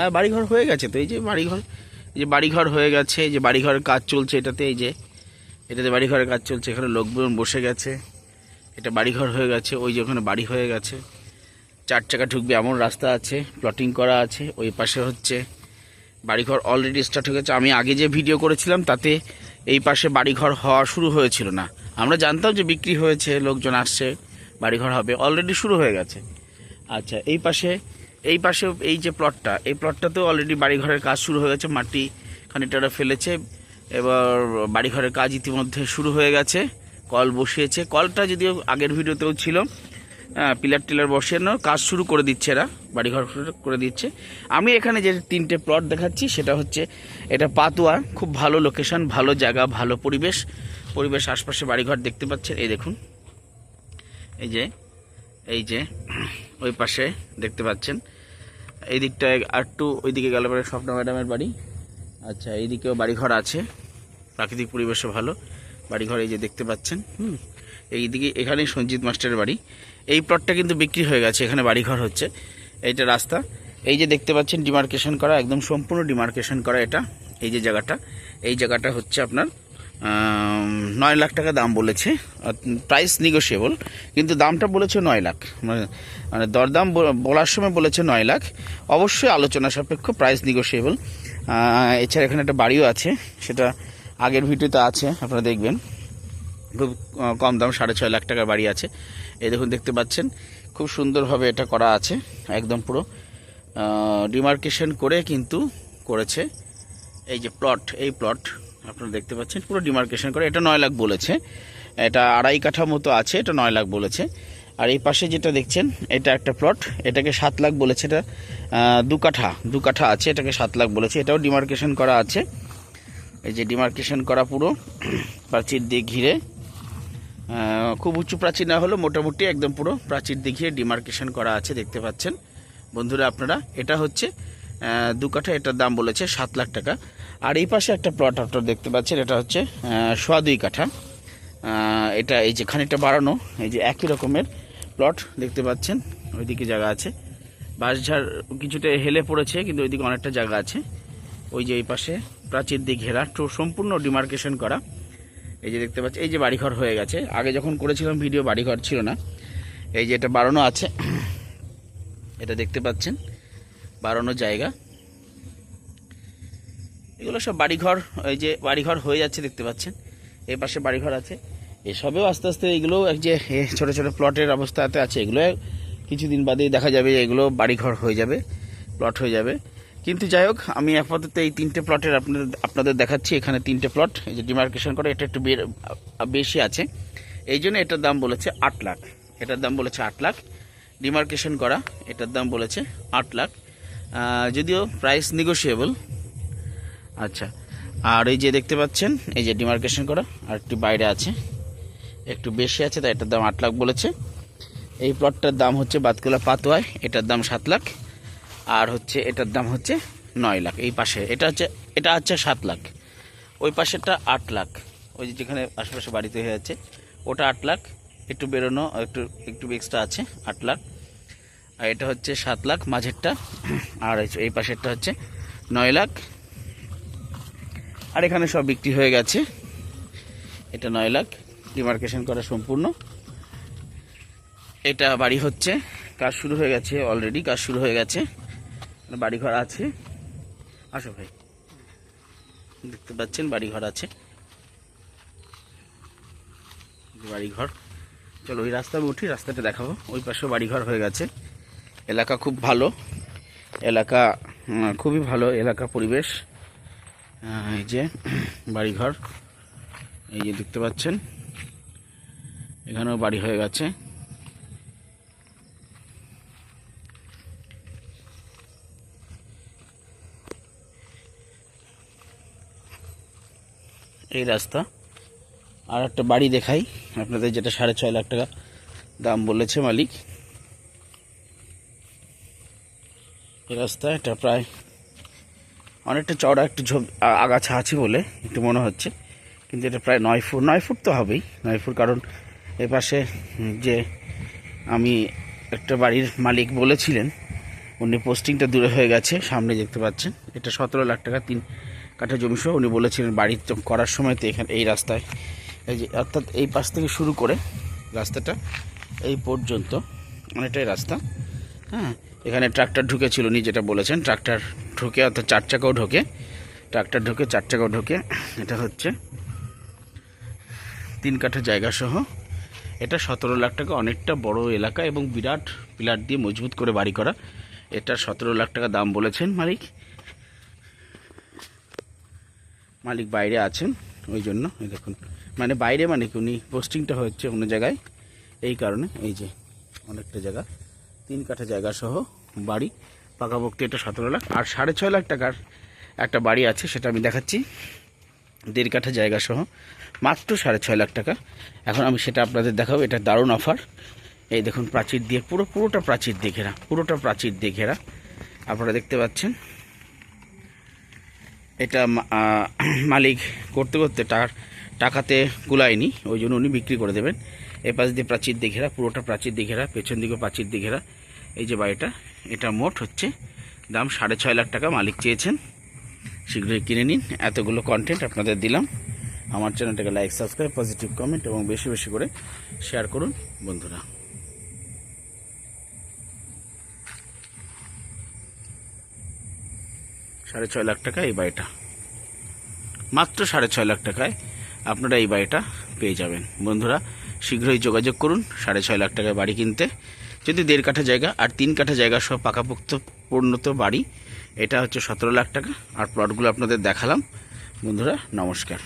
হ্যাঁ বাড়িঘর হয়ে গেছে তো এই যে বাড়িঘর, এই যে বাড়িঘর হয়ে গেছে, এই যে বাড়িঘরের কাজ চলছে এটাতে, এই যে এটাতে বাড়িঘরের কাজ চলছে, এখানে লোকজন বসে গেছে, এটা বাড়িঘর হয়ে গেছে, ওই যে ওখানে বাড়ি হয়ে গেছে, চার চাকা ঢুকবে এমন রাস্তা আছে প্লটিং করা আছে, ওই পাশে হচ্ছে বাড়িঘর অলরেডি স্টার্ট হয়ে গেছে। আমি আগে যে ভিডিও করেছিলাম, তাতে এই পাশে বাড়িঘর হওয়া শুরু হয়েছিল না। আমরা জানতাম যে বিক্রি হয়েছে, লোকজন আসছে, বাড়িঘর হবে অলরেডি শুরু হয়ে গেছে। আচ্ছা এই পাশে এই পাশে এই যে প্লটটা এই প্লটটাতেও অলরেডি বাড়িঘরের কাজ শুরু হয়ে গেছে মাটি খানিকটা ফেলেছে। এবার বাড়িঘরের কাজ ইতিমধ্যে শুরু হয়ে গেছে কল বসিয়েছে। কলটা যদিও আগের ভিডিওতেও ছিল হ্যাঁ, পিলার টিলার বসানোর কাজ শুরু করে দিচ্ছে এরা বাড়িঘর করে দিচ্ছে। আমি এখানে যে তিনটে প্লট দেখাচ্ছি সেটা হচ্ছে এটা পাতুয়া খুব ভালো লোকেশন ভালো জায়গা ভালো পরিবেশ। পরিবেশ আশপাশে বাড়িঘর দেখতে পাচ্ছেন এই দেখুন। এই যে এই যে, ওই পাশে দেখতে পাচ্ছেন। এই দিকটায় আর একটু ওইদিকে গেলে পরে স্বপ্ন ম্যাডামের বাড়ি। আচ্ছা এইদিকেও বাড়িঘর আছে। প্রাকৃতিক পরিবেশও ভালো। বাড়িঘর এই যে দেখতে পাচ্ছেন, হুম। এইদিকে এখানেই সঞ্জিত মাস্টারের বাড়ি। এই প্লটটা কিন্তু বিক্রি হয়ে গেছে, এখানে বাড়িঘর হচ্ছে। এইটা রাস্তা। এই যে দেখতে পাচ্ছেন, ডিমার্কেশন করা, একদম সম্পূর্ণ ডিমার্কেশন করা এটা, এই যে জায়গাটা। এই জায়গাটা হচ্ছে আপনার নয় লাখ টাকা দাম বলেছে। প্রাইস নিগোসিয়েবল কিন্তু দামটা বলেছে নয় লাখ। মানে মানে দরদাম বলার সময় বলেছে নয় লাখ। অবশ্যই আলোচনা সাপেক্ষ প্রাইস নিগোসিয়েবল এছাড়া এখানে একটা বাড়িও আছে, সেটা আগের ভিডিওতে আছে, আপনারা দেখবেন। খুব কম দাম, সাড়ে ছয় লাখ টাকার বাড়ি আছে। এই দেখুন, দেখতে পাচ্ছেন, খুব সুন্দরভাবে এটা করা আছে, একদম পুরো। ডিমার্কেশন করে কিন্তু করেছে। এই যে প্লট এই প্লট আপনারা দেখতে পাচ্ছেন, পুরো ডিমার্কেশন করে। এটা নয় লাখ বলেছে। এটা আড়াই কাঠা মতো আছে, এটা নয় লাখ বলেছে। আর এই পাশে যেটা দেখছেন, এটা একটা প্লট এটাকে সাত লাখ বলেছে, এটা দু কাঠা দু কাঠা আছে, এটাকে সাত লাখ বলেছে। এটাও ডিমার্কেশন করা আছে। এই যে ডিমার্কেশন করা পুরো প্রাচীর দিয়ে ঘিরে। খুব উঁচু প্রাচীর না হলেও মোটামুটি একদম পুরো প্রাচীর দিয়ে ঘিরে ডিমার্কেশন করা আছে, দেখতে পাচ্ছেন। বন্ধুরা, আপনারা, এটা হচ্ছে দু কাঠা, এটার দাম বলেছে সাত লাখ টাকা। আর এই পাশে একটা প্লট আপনারা দেখতে পাচ্ছেন, এটা হচ্ছে সোয়া দুই কাঠা। এটা এই যে খানিকটা বাড়ানো, এই যে একই রকমের প্লট দেখতে পাচ্ছেন, ওইদিকে জায়গা আছে। বাঁশঝাড় কিছুটা হেলে পড়েছে, কিন্তু ওইদিকে অনেকটা জায়গা আছে। ওই যে এই পাশে প্রাচীর দিয়ে ঘেরা সম্পূর্ণ ডিমার্কেশন করা। এই যে দেখতে পাচ্ছি এই যে বাড়িঘর হয়ে গেছে। আগে যখন করেছিলাম ভিডিও বাড়িঘর ছিল না। এই যে এটা বাড়ানো আছে, এটা দেখতে পাচ্ছেন, বাড়ানো জায়গা। এগুলো সব বাড়িঘর, এই যে বাড়িঘর হয়ে যাচ্ছে দেখতে পাচ্ছেন। এই পাশে বাড়িঘর আছে। এসবেও আস্তে আস্তে এগুলো এক যে ছোট ছোট প্লটের অবস্থাতে আছে। এগুলো কিছুদিন বাদেই দেখা যাবে এগুলো বাড়িঘর হয়ে যাবে, প্লট হয়ে যাবে। কিন্তু যাই হোক, আমি আপাতত এই তিনটে প্লটের আপনাদের আপনাদের দেখাচ্ছি। এখানে তিনটে প্লট, এই যে ডিমার্কেশন করে, এটা একটু বেশি আছে। এই জন্য এটার দাম বলেছে আট লাখ। এটার দাম বলেছে আট লাখ। ডিমার্কেশন করা, এটার দাম বলেছে আট লাখ। যদিও প্রাইস নিগোসিয়েবল আচ্ছা। আর এই যে দেখতে পাচ্ছেন, এই যে ডিমার্কেশন করা, আর একটু বাইরে আছে। একটু বেশি আছে, তাই এটার দাম আট লাখ বলেছে। এই প্লটটার দাম হচ্ছে বাতকুলা পাতোয়ায়, এটার দাম সাত লাখ। আর হচ্ছে, এটার দাম হচ্ছে নয় লাখ। এই পাশে, এটা হচ্ছে এটা হচ্ছে সাত লাখ। ওই পাশেরটা আট লাখ। ওই যে যেখানে আশেপাশে বাড়িতে হয়ে যাচ্ছে ওটা আট লাখ। একটু বেরোনো, একটু একটু এক্সট্রা আছে, আট লাখ। আর এটা হচ্ছে সাত লাখ, মাঝেরটা। আর এই পাশেরটা হচ্ছে নয় লাখ। আর এখানে সব বিক্রি হয়ে গেছে। এটা নয় লাখ। ডিমার্কেশন করা সম্পূর্ণ। এটা বাড়ি হচ্ছে। কাজ শুরু হয়ে গেছে অলরেডি কাজ শুরু হয়ে গেছে। বাড়িঘর আছে। আসো ভাই। দেখতে পাচ্ছেন বাড়িঘর আছে। বাড়িঘর। চলো ওই রাস্তা আমি উঠি, রাস্তাটা দেখাবো। ওই পাশেও বাড়িঘর হয়ে গেছে। এলাকা খুব ভালো। এলাকা খুবই ভালো এলাকা পরিবেশ। এই যে বাড়িঘর, এই যে দেখতে পাচ্ছেন, এখানেও বাড়ি হয়ে গেছে। এই রাস্তা। আর একটা বাড়ি দেখাই, আপনাদের যেটা সাড়ে ছয় লাখ টাকা দাম বলেছে মালিক। রাস্তা, এটা প্রায় অনেকটা চওড়া, একটু ঝোপ আগাছা আছে বলে একটু মনে হচ্ছে। কিন্তু এটা প্রায় নয় ফুট নয় ফুট তো হবেই, নয় ফুট। কারণ এ পাশে যে আমি একটা বাড়ির মালিক বলেছিলেন, উনি পোস্টিংটা দূরে হয়ে গেছে, সামনে দেখতে পাচ্ছেন। এটা সতেরো লাখ টাকা, তিন কাঠা জমি সহ উনি বলেছিলেন বাড়ি করার সময় তো এখানে, এই রাস্তায়। এই যে, অর্থাৎ এই পাশ থেকে শুরু করে রাস্তাটা এই পর্যন্ত অনেকটাই রাস্তা। হ্যাঁ এখানে ট্রাক্টর ঢুকেছিল উনি যেটা বলেছেন। ট্রাক্টর ঢুকে, অর্থাৎ চার চাকাও ঢোকে, ট্রাক্টর ঢোকে, চার চাকাও ঢোকে, এটা হচ্ছে তিন কাঠা জায়গা সহ। এটা সতেরো লাখ টাকা, অনেকটা বড় এলাকা এবং বিরাট পিলার দিয়ে মজবুত করে বাড়ি করা। এটা সতেরো লাখ টাকা দাম বলেছেন মালিক। মালিক বাইরে আছেন, ওই জন্য দেখুন। মানে বাইরে মানে কি, উনি পোস্টিংটা হচ্ছে অন্য জায়গায়, এই কারণে, এই যে অনেকটা জায়গা, তিন কাঠা জায়গা সহ বাড়ি। পাকাপোক্তি এটা সতেরো লাখ। আর সাড়ে ছয় লাখ টাকার একটা বাড়ি আছে, সেটা আমি দেখাচ্ছি। দেড় কাঠা জায়গা সহ। মাত্র সাড়ে ছয় লাখ টাকা। এখন আমি সেটা আপনাদের দেখাবো। এটা দারুণ অফার এই দেখুন, প্রাচীর দিয়ে পুরো, পুরোটা প্রাচীর দিয়ে ঘেরা। পুরোটা প্রাচীর দিয়ে ঘেরা। আপনারা দেখতে পাচ্ছেন। এটা মালিক করতে করতে তার টাকাতে কুলায়নি ওই জন্য উনি বিক্রি করে দেবেন। এ পাশ দিয়ে প্রাচীর দিয়ে ঘেরা, পুরোটা প্রাচীর দিয়ে ঘেরা, পেছন দিকে প্রাচীর দিয়ে ঘেরা। এই যে বাড়িটা। এটা মোট হচ্ছে, দাম সাড়ে ছয় লাখ টাকা মালিক চেয়েছেন। শীঘ্রই কিনে নিন, এতগুলো কন্টেন্ট আপনাদের দিলাম। আমার চ্যানেলটাকে লাইক সাবস্ক্রাইব পজিটিভ কমেন্ট এবং বেশি বেশি করে শেয়ার করুন, বন্ধুরা। সাড়ে ছয় লাখ টাকা এই বাড়িটা মাত্র সাড়ে ছয় লাখ টাকায় আপনারা এই বাড়িটা পেয়ে যাবেন। বন্ধুরা, শীঘ্রই যোগাযোগ করুন, সাড়ে ছয় লাখ টাকায় বাড়ি কিনতে। যদি দেড় কাঠা জায়গা আর তিন কাঠা জায়গা সহ পাকাপোক্ত পূর্ণত বাড়ি, এটা হচ্ছে সতেরো লাখ টাকা। আর প্লটগুলো আপনাদের দেখালাম। বন্ধুরা, নমস্কার।